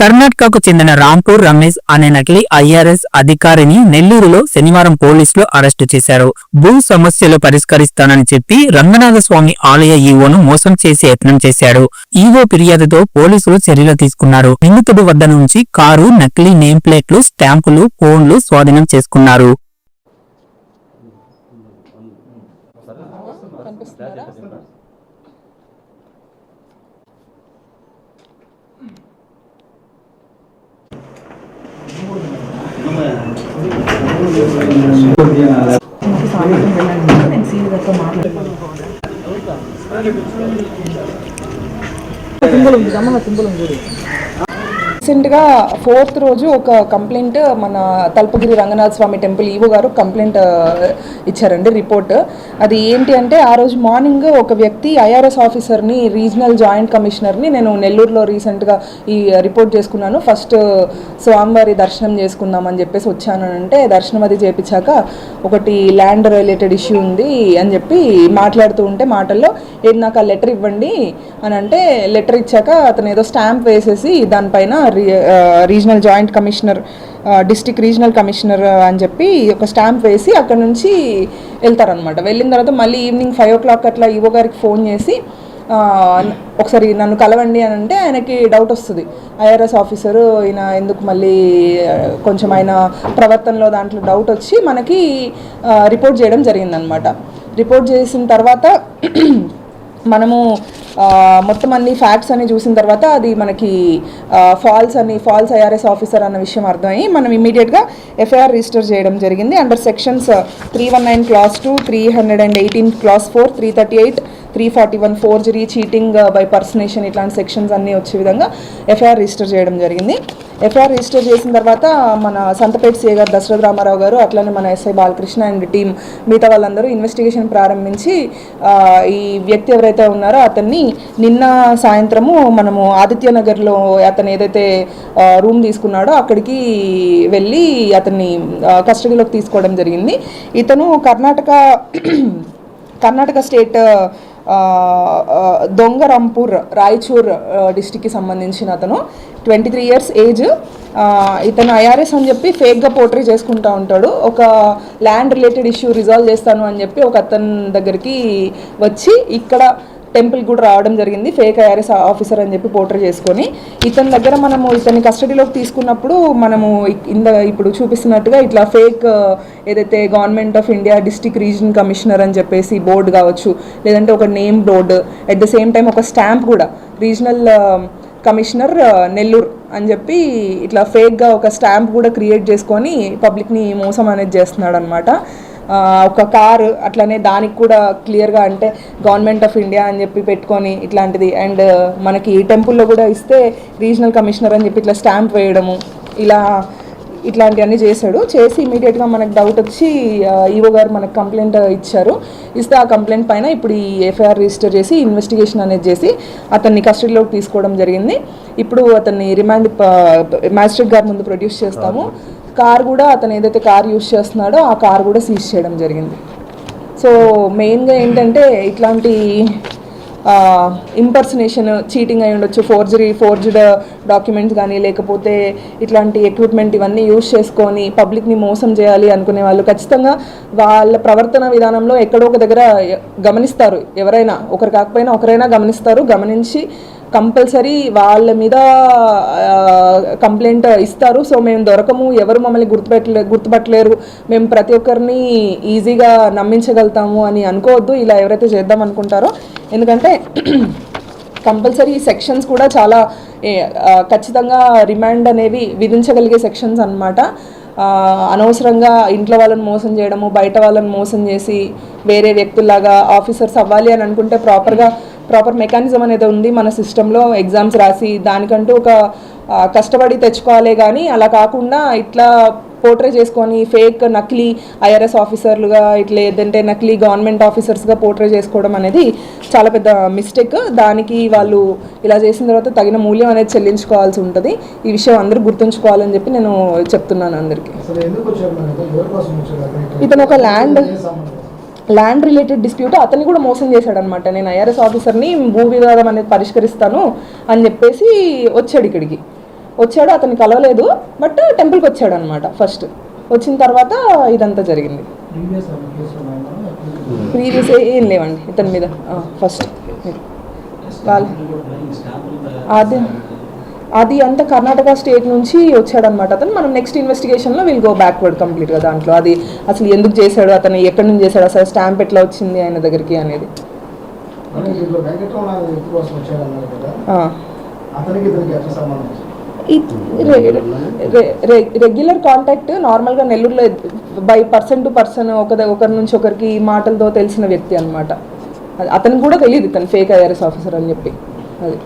కర్ణాటకకు చెందిన రాంపూర్ రమేష్ అనే నకిలీ ఐఆర్ఎస్ అధికారిని నెల్లూరులో శనివారం పోలీసులు అరెస్టు చేశారు. భూ సమస్యలు పరిష్కరిస్తానని చెప్పి రంగనాథ స్వామి ఆలయ ఈవోను మోసం చేసే యత్నం చేశాడు. ఈవో ఫిర్యాదుతో పోలీసులు చర్యలు తీసుకున్నారు. నిందితుడి వద్ద నుంచి కారు నకిలీ నేమ్ ప్లేట్లు స్టాంపులు ఫోన్లు స్వాధీనం చేసుకున్నారు. ತಿಂಗಳು ಒಂದು ಗಮನ ತಿಂಗಳು ಒಂದು రీసెంట్గా ఫోర్త్ రోజు ఒక కంప్లైంట్ మన తల్పగిరి రంగనాథ స్వామి టెంపుల్ ఈవో గారు కంప్లైంట్ ఇచ్చారండి రిపోర్ట్. అది ఏంటి అంటే ఆ రోజు మార్నింగ్ ఒక వ్యక్తి ఐఆర్ఎస్ ఆఫీసర్ని రీజనల్ జాయింట్ కమిషనర్ని నేను నెల్లూరులో రీసెంట్గా ఈ రిపోర్ట్ చేసుకున్నాను. ఫస్ట్ స్వామివారి దర్శనం చేసుకుందామని చెప్పేసి వచ్చాను అంటే దర్శనం అది చేపించాక ఒకటి ల్యాండ్ రిలేటెడ్ ఇష్యూ ఉంది అని చెప్పి మాట్లాడుతూ ఉంటే మాటల్లో ఏది నాకు ఆ లెటర్ ఇవ్వండి అని అంటే లెటర్ ఇచ్చాక అతను ఏదో స్టాంప్ వేసేసి దానిపైన regional joint commissioner district district regional commissioner అని చెప్పి ఒక స్టాంప్ వేసి అక్కడ నుంచి వెళ్తారనమాట వెళ్ళిన తర్వాత మళ్ళీ ఈవినింగ్ ఫైవ్ ఓ క్లాక్ అట్లా ఈవో గారికి ఫోన్ చేసి ఒకసారి నన్ను కలవండి అని అంటే ఆయనకి డౌట్ వస్తుంది. ఐఆర్ఎస్ ఆఫీసరు ఈయన ఎందుకు మళ్ళీ కొంచెం ఆయన ప్రవర్తనలో దాంట్లో డౌట్ వచ్చి మనకి రిపోర్ట్ చేయడం జరిగిందనమాట రిపోర్ట్ చేసిన తర్వాత మనము మొత్తం అన్ని ఫ్యాక్ట్స్ అన్ని చూసిన తర్వాత అది మనకి ఫాల్స్ అని ఫాల్స్ ఐఆర్ఎస్ ఆఫీసర్ అన్న విషయం అర్థమయ్యి మనం ఇమీడియట్గా ఎఫ్ఐఆర్ రిజిస్టర్ చేయడం జరిగింది. Under sections three one nine clause two three hundred and eighteen clause four three thirty eight three forty one forgery cheating uh, by personation ఇట్లాంటి సెక్షన్స్ అన్నీ వచ్చే విధంగా ఎఫ్ఐఆర్ రిజిస్టర్ చేయడం జరిగింది. ఎఫ్ఐఆర్ రిజిస్టర్ చేసిన తర్వాత మన సంతపేట సీఏ గారు దశరథ రామారావు గారు అట్లనే మన ఎస్ఐ బాలకృష్ణ అండ్ టీం మిగతా వాళ్ళందరూ ఇన్వెస్టిగేషన్ ప్రారంభించి ఈ వ్యక్తి ఎవరైతే ఉన్నారో అతన్ని నిన్న సాయంత్రము మనము ఆదిత్యనగర్లో అతను ఏదైతే రూమ్ తీసుకున్నాడో అక్కడికి వెళ్ళి అతన్ని కస్టడీలోకి తీసుకోవడం జరిగింది. ఇతను కర్ణాటక కర్ణాటక స్టేట్ దొంగరంపూర్ రాయచూర్ డిస్టిక్కి సంబంధించిన అతను. Twenty three years age. ఇతను ఐఆర్ఎస్ అని చెప్పి ఫేక్గా పోర్ట్రీ చేసుకుంటా ఉంటాడు. ఒక ల్యాండ్ రిలేటెడ్ ఇష్యూ రిజాల్వ్ చేస్తాను అని చెప్పి ఒక అతని దగ్గరికి వచ్చి ఇక్కడ టెంపుల్ కూడా రావడం జరిగింది. ఫేక్ ఐఆర్ఎస్ ఆఫీసర్ అని చెప్పి పోర్టర్ చేసుకొని ఇతని దగ్గర మనము ఇతని కస్టడీలోకి తీసుకున్నప్పుడు మనము ఇంద ఇప్పుడు చూపిస్తున్నట్టుగా ఇట్లా ఫేక్ ఏదైతే government of India district region commissioner అని చెప్పేసి బోర్డు కావచ్చు లేదంటే ఒక name board at the same time ఒక స్టాంప్ కూడా రీజనల్ కమిషనర్ నెల్లూరు అని చెప్పి ఇట్లా ఫేక్గా ఒక స్టాంప్ కూడా క్రియేట్ చేసుకొని పబ్లిక్ని మోసం అనేది చేస్తున్నాడు అనమాట ఒక కారు అట్లనే దానికి కూడా క్లియర్గా అంటే గవర్నమెంట్ ఆఫ్ ఇండియా అని చెప్పి పెట్టుకొని ఇట్లాంటిది. అండ్ మనకి టెంపుల్లో కూడా ఇస్తే రీజనల్ కమిషనర్ అని చెప్పి ఇట్లా స్టాంప్ వేయడము ఇలా ఇట్లాంటివన్నీ చేశాడు. చేసి ఇమీడియట్గా మనకు డౌట్ వచ్చి ఈవో గారు మనకు కంప్లైంట్ ఇచ్చారు. ఇస్తే ఆ కంప్లైంట్ పైన ఇప్పుడు ఈ ఎఫ్ఐఆర్ రిజిస్టర్ చేసి ఇన్వెస్టిగేషన్ అనేది చేసి అతన్ని కస్టడీలోకి తీసుకోవడం జరిగింది. ఇప్పుడు అతన్ని రిమాండ్ మ్యాజిస్ట్రేట్ గారి ముందు ప్రొడ్యూస్ చేస్తాము. కార్ కూడా అతను ఏదైతే కార్ యూస్ చేస్తున్నాడో ఆ కార్ కూడా సీజ్ చేయడం జరిగింది. సో మెయిన్గా ఏంటంటే ఇట్లాంటి ఇంపర్సనేషన్ చీటింగ్ అయి ఉండొచ్చు ఫోర్జరీ ఫోర్జ్డ్ డాక్యుమెంట్స్ కానీ లేకపోతే ఇట్లాంటి ఎక్విప్మెంట్ ఇవన్నీ యూజ్ చేసుకొని పబ్లిక్ని మోసం చేయాలి అనుకునే వాళ్ళు ఖచ్చితంగా వాళ్ళ ప్రవర్తన విధానంలో ఎక్కడో ఒక దగ్గర గమనిస్తారు. ఎవరైనా ఒకరు కాకపోయినా ఒకరైనా గమనిస్తారు గమనించి కంపల్సరీ వాళ్ళ మీద కంప్లైంట్ ఇస్తారు. సో మేము దొరకము. ఎవరు మమ్మల్ని గుర్తుపెట్టలే గుర్తుపట్టలేరు. మేము ప్రతి ఒక్కరిని ఈజీగా నమ్మించగలుగుతాము అని అనుకోవద్దు. ఇలా ఎవరైతే చేద్దాం అనుకుంటారో. ఎందుకంటే కంపల్సరీ సెక్షన్స్ కూడా చాలా ఖచ్చితంగా రిమాండ్ అనేవి విధించగలిగే సెక్షన్స్ అనమాట అనవసరంగా ఇంట్లో వాళ్ళని మోసం చేయడము బయట వాళ్ళని మోసం చేసి వేరే వ్యక్తుల్లాగా ఆఫీసర్స్ అవ్వాలి అని అనుకుంటే ప్రాపర్గా ప్రాపర్ మెకానిజం అనేది ఉంది మన సిస్టంలో ఎగ్జామ్స్ రాసి దానికంటూ ఒక కష్టపడి తెచ్చుకోవాలే కానీ అలా కాకుండా ఇట్లా పోర్ట్రే చేసుకొని ఫేక్ నకిలీ ఐఆర్ఎస్ ఆఫీసర్లుగా ఇట్లా ఏదంటే నకిలీ గవర్నమెంట్ ఆఫీసర్స్గా పోర్ట్రే చేసుకోవడం అనేది చాలా పెద్ద మిస్టేక్ దానికి వాళ్ళు ఇలా చేసిన తర్వాత తగిన మూల్యం అనేది చెల్లించుకోవాల్సి ఉంటుంది ఈ విషయం అందరూ గుర్తుంచుకోవాలని చెప్పి నేను చెప్తున్నాను అందరికీ? ఇతను ఒక ల్యాండ్? ల్యాండ్ రిలేటెడ్ డిస్ప్యూట్ అతన్ని కూడా మోసం చేశాడు అనమాట నేను ఐఆర్ఎస్ ఆఫీసర్ని భూ వివాదం అనేది పరిష్కరిస్తాను అని చెప్పేసి వచ్చాడు ఇక్కడికి. వచ్చాడు అతన్ని కలవలేదు బట్ టెంపుల్కి వచ్చాడు అనమాట ఫస్ట్ వచ్చిన తర్వాత ఇదంతా జరిగింది. ప్రీవియస్ ఏం లేవండి ఇతని మీద. ఫస్ట్ వాళ్ళు అది. అది అంతా కర్ణాటక స్టేట్ నుంచి వచ్చాడనమాట అతను. మనం నెక్స్ట్ ఇన్వెస్టిగేషన్లో విల్ గో బ్యాక్వర్డ్ కంప్లీట్గా దాంట్లో. అది అసలు ఎందుకు చేశాడు అతను ఎక్కడి నుంచి చేశాడు అసలు స్టాంప్ ఎట్లా వచ్చింది ఆయన దగ్గరికి అనేది. రెగ్యులర్ కాంటాక్ట్ నార్మల్గా నెల్లూరులో బై పర్సన్ టు పర్సన్ ఒక ఒకరి నుంచి ఒకరికి మాటలతో తెలిసిన వ్యక్తి అనమాట అతనికి కూడా తెలియదు ఇతను ఫేక్ ఐఆర్ఎస్ ఆఫీసర్ అని చెప్పి. అది.